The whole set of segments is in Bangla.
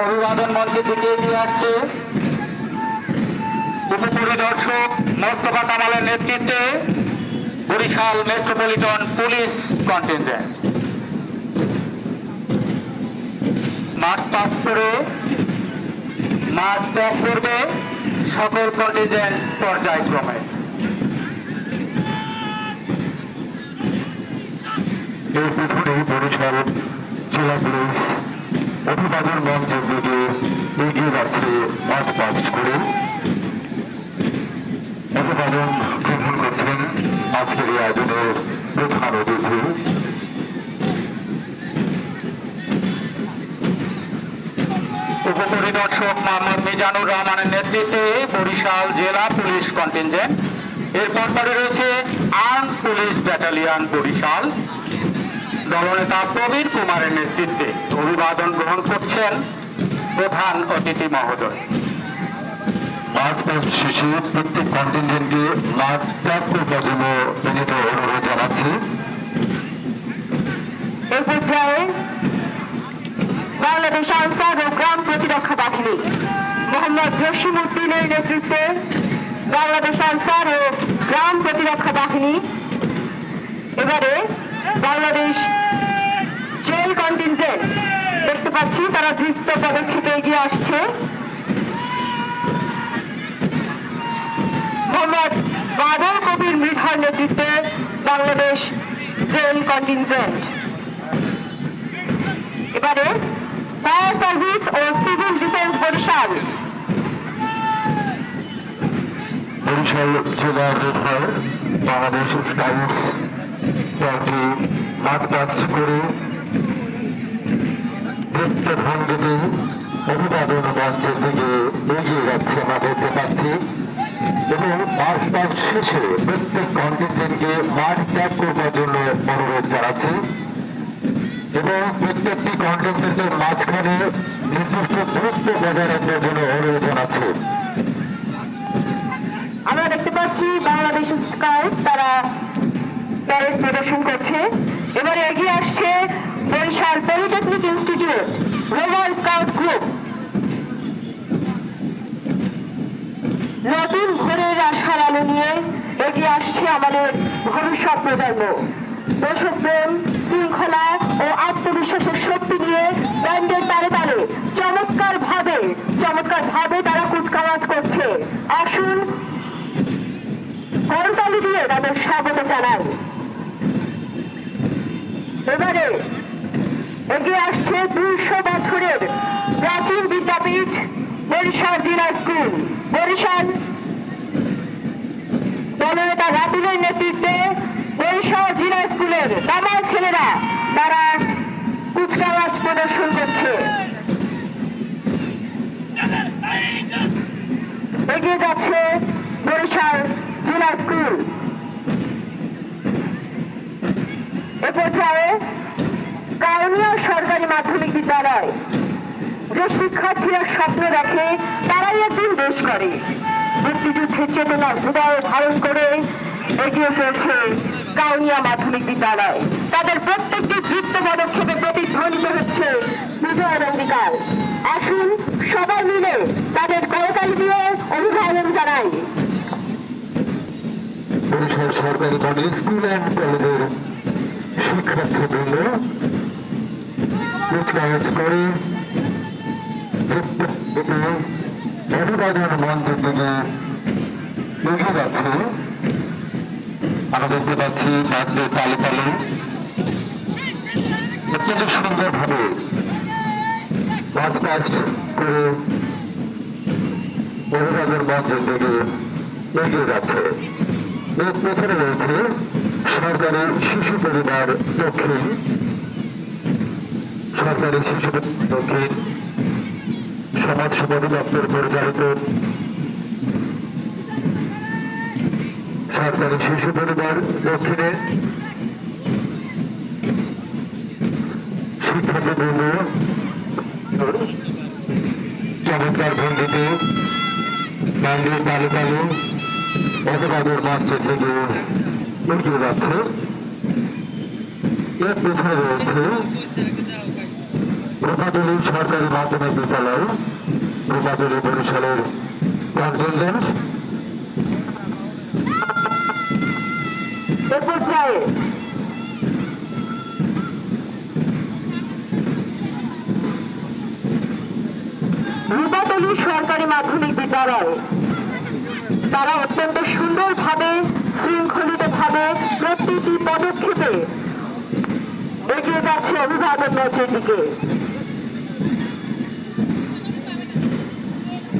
অভিবাদন মঞ্চের দিকে এগিয়ে আসছে। উপপরিদর্শক মোস্তফা কামালের নেতৃত্বে Barishal metropolitan police contingent. March pass করে, মার্চ ত্যাগ করবে সকল কন্টিনজেন্ট পর্যায়ক্রমে। এর পিছনে বরিশাল জেলা পুলিশ অভিবাদন মঞ্চের দিকে এগিয়ে যাচ্ছে মার্চ পাস্ট করে। অভিবাদন গ্রহণ করছেন, আজকের এই আয়োজনের প্রধান অতিথি। উপপরিদর্শক মোহাম্মদ মিজানুর রহমানের নেতৃত্বে বরিশাল জেলা পুলিশ কন্টিনজেন্ট। এর পরে রয়েছে আর্ম পুলিশ ব্যাটালিয়ন বরিশাল। দলনেতা প্রবীর কুমারের নেতৃত্বে অভিবাদন গ্রহণ করছেন প্রধান অতিথি মহোদয়। পাস্ট শেষে প্রত্যেক কন্টিনজেন্টকে মাঠ ত্যাগ জন্য বিনীত অনুরোধ জানাচ্ছি। এ পর্যায়ে বাংলাদেশ আনসার ও গ্রাম প্রতিরক্ষা বাহিনী মোহাম্মদ জসিম উদ্দিনের নেতৃত্বে বাংলাদেশ আনসার ও গ্রাম প্রতিরক্ষা বাহিনী এবারে বাংলাদেশ পাচ্ছি তারা দ্রুত পদক্ষেপে এগিয়ে আসছে। মোহাম্মদ বাদল কবির মৃধার নেতৃত্বে বাংলাদেশ জেল কন্টিনজেন্ট। এবারে ফায়ার সার্ভিস ও সিভিল ডিফেন্স বরিশাল। বরিশাল জেলার বাংলাদেশ স্কাউটস দলটি পাস্ট করে দেখতে ভঙ্গিতে অভিবাদন মঞ্চের দিকে এগিয়ে যাচ্ছে আমরা দেখতে পাচ্ছি। এবং মার্চ পাস্ট শেষে প্রত্যেক কন্টিনজেন্টকে মাঠ ত্যাগ করবার জন্য অনুরোধ জানাচ্ছে। এবং প্রত্যেকটি কন্টিনজেন্টের মাঝখানে নির্দিষ্ট দূরত্ব বজায় রাখবার জন্য অনুরোধ জানাচ্ছে। আমরা দেখতে পাচ্ছি বাংলাদেশ স্কাউট, তারা প্যারেড প্রদর্শন করছে। এবারে এগিয়ে আসছে Barishal polytechnic institute rover scout group. নতুন ভোরের আশার আলো নিয়ে এগিয়ে আসছে আমাদের ভবিষ্যৎ প্রজন্ম। দেশপ্রেম, শৃঙ্খলা ও আত্মবিশ্বাসের শক্তি নিয়ে ব্যান্ডের তালে তালে চমৎকার ভাবে চমৎকার ভাবে তারা কুচকাওয়াজ করছে। আসুন, করতালি দিয়ে তাদের স্বাগত জানাই। এবারে এগিয়ে আসছে দুইশো বছরের প্রাচীন বিদ্যাপীঠ বরিশাল জেলা স্কুল। বরিশাল দলনেতা রাতুলের নেতৃত্বে বরিশাল জেলা স্কুলের দামাল ছেলেরা তারা কুচকাওয়াজ প্রদর্শন করছে। এগিয়ে যাচ্ছে বরিশাল জেলা স্কুল। এ পর্যায়ে সরকারি মাধ্যমিক বিদ্যালয়। যে শিক্ষার্থীরা স্বপ্ন দেখে, তারাই একদিন দেশ করে। মুক্তিযুদ্ধের চেতনার হৃদয় ধারণ করে এগিয়ে চলছে কাউনিয়া মাধ্যমিক বিদ্যালয়। তাদের প্রত্যেকটি যুক্ত পদক্ষেপে প্রতিধ্বনিত হচ্ছে বিজয়ের অঙ্গীকার আসুন সবাই মিলে তাদের করতালি দিয়ে অভিবাদন জানাই। সরকারি মডেল স্কুল অ্যান্ড কলেজের শিক্ষার্থীবৃন্দ কুচকাওয়াজ করে প্রত্যেককে অভিবাদন মঞ্চের দিকে এগিয়ে যাচ্ছে আমরা দেখতে পাচ্ছি বাদ্যের তালে তালে অত্যন্ত সুন্দরভাবে পাস্ট করে অভিবাদন মঞ্চের দিকে এগিয়ে যাচ্ছে এর পেছনে রয়েছে সরকারি শিশু পরিবার দক্ষিণ সরকারি শিশু দক্ষিণ সমাজ সেবা দপ্তর পরিচালিত সরকারি শিশু পরিবার দক্ষিণে শিক্ষার্থীবৃন্দ চমৎকার ভঙ্গিতে ব্যান্ডের তালে তালে অপরাধের মঞ্চের দিকে এগিয়ে যাচ্ছে। এর পেছনে রয়েছে রূপাতলী সরকারি মাধ্যমিক বিদ্যালয়, রূপাতলী বরিশালের কন্টিনজেন্ট এ পর্যায়ে রূপাতলী সরকারি মাধ্যমিক বিদ্যালয়। তারা অত্যন্ত সুন্দরভাবে, শৃঙ্খলিতভাবে প্রতিটি পদক্ষেপে এগিয়ে যাচ্ছে অভিভাবক মঞ্চের দিকে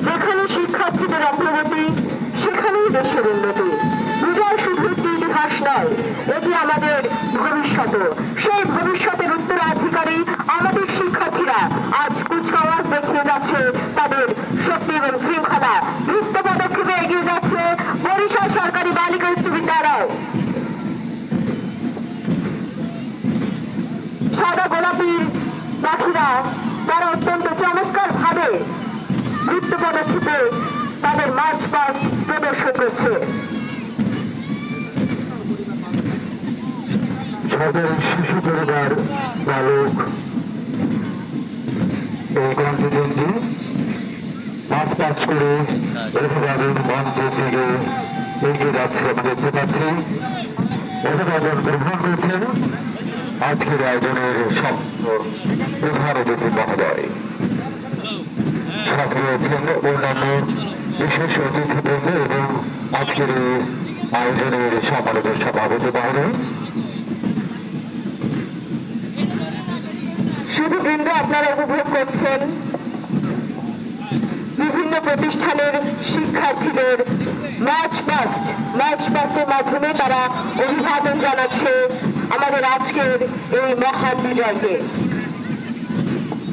যেখানে শিক্ষার্থীদের অগ্রগতি, সেখানেই দেশের উন্নতি। বিজয় শুধু একটি ইতিহাস নয়, এটি আমাদের ভবিষ্যৎ। সেই ভবিষ্যতের উত্তরাধিকারী আমাদের শিক্ষার্থীরা আজ কুচকাওয়াজ দেখিয়ে যাচ্ছে তাদের শক্তি এবং শৃঙ্খলা। দ্রুত পদক্ষেপে এগিয়ে যাচ্ছে বরিশাল সরকারি বালিকা সাদা গোলাপি পাখিরা তারা অত্যন্ত চমৎকার ভাবে নৃত্য পদক্ষেপে তাদের মার্চ পাস্ট প্রদর্শন করছে। শিশু পরিবার বালক এই পাঁচ করে মঞ্চের দিকে এগিয়ে যাচ্ছে দেখতে পাচ্ছি। গ্রহণ করছেন আজকের আয়োজনের সব প্রধান অতিথি মহোদয়। সাথে রয়েছেন অন্যান্য বিশেষ অতিথিবৃন্দ এবং আজকের আয়োজনের সম্মানিত সভাপতি মহোদয় শুধু বৃন্দ আপনারা উপভোগ করছেন বিভিন্ন প্রতিষ্ঠানের শিক্ষার্থীদের ম্যাচ পাস্ট ম্যাচ পাস্টের মাধ্যমে তারা অভিবাদন জানাচ্ছে। আমাদের আজকের এই মহান বিজয়কে।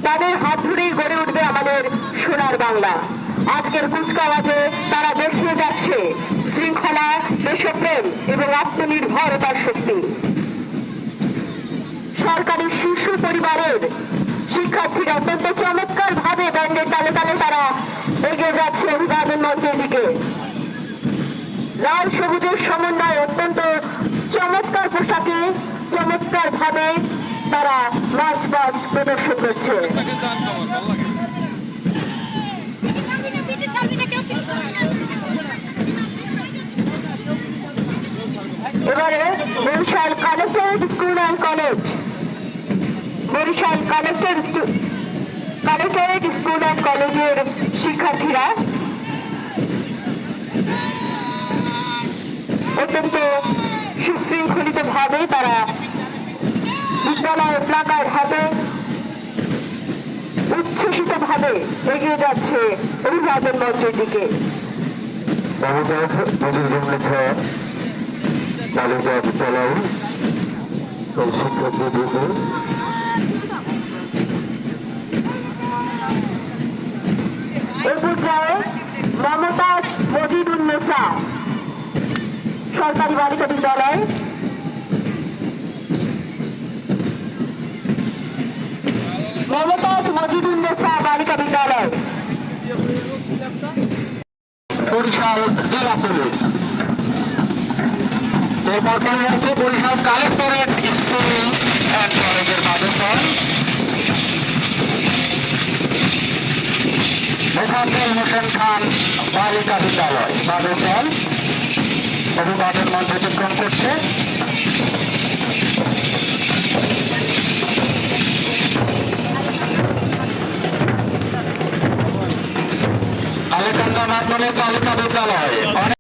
তাদের হাত ধরেই গড়ে উঠবে আমাদের সোনার বাংলা। আজকের কুচকাওয়াজে তারা দেখিয়ে যাচ্ছে শৃঙ্খলা, দেশপ্রেম এবং আত্মনির্ভরতার শক্তি। সরকারি শিশু পরিবারের শিক্ষার্থীরা অত্যন্ত চমৎকার ভাবে ব্যান্ডের তালে তালে তারা এগিয়ে যাচ্ছে অভিবাদন মঞ্চের দিকে। লাল সবুজের সমন্বয় অত্যন্ত চমৎকার ভাবে তারা মার্চ পাস্ট প্রদর্শন করছে। এবারে Barishal collectorate school and college. Barishal collector collectorate school and কলেজের শিক্ষার্থীরা অত্যন্ত সুশৃঙ্খলিত ভাবে তারা বিদ্যালয়ের প্লাকার্ড হাতে উচ্ছ্বসিত ভাবে এগিয়ে যাচ্ছে অভিবাদন মঞ্চের দিকে। বালিকা বিদ্যালয় শিক্ষার্থীদেরকে এ পর্যায়ে মমতাজ মজিদুল নেসা সরকারি বালিকা বিদ্যালয় মমতাজ মজিদুল নেসা বালিকা বিদ্যালয় বরিশাল জেলা পুলিশ এরপর পরে রয়েছে বরিশাল কালেক্টরেট স্কুল অ্যান্ড কলেজের মাদ্রাসন মোফাজ্জল হোসেন খান বালিকা বিদ্যালয় মাদ্রাসন অভিবাদন মঞ্চ অতিক্রম করছে আলেকান্দা মাধ্যমিক বালিকা বিদ্যালয়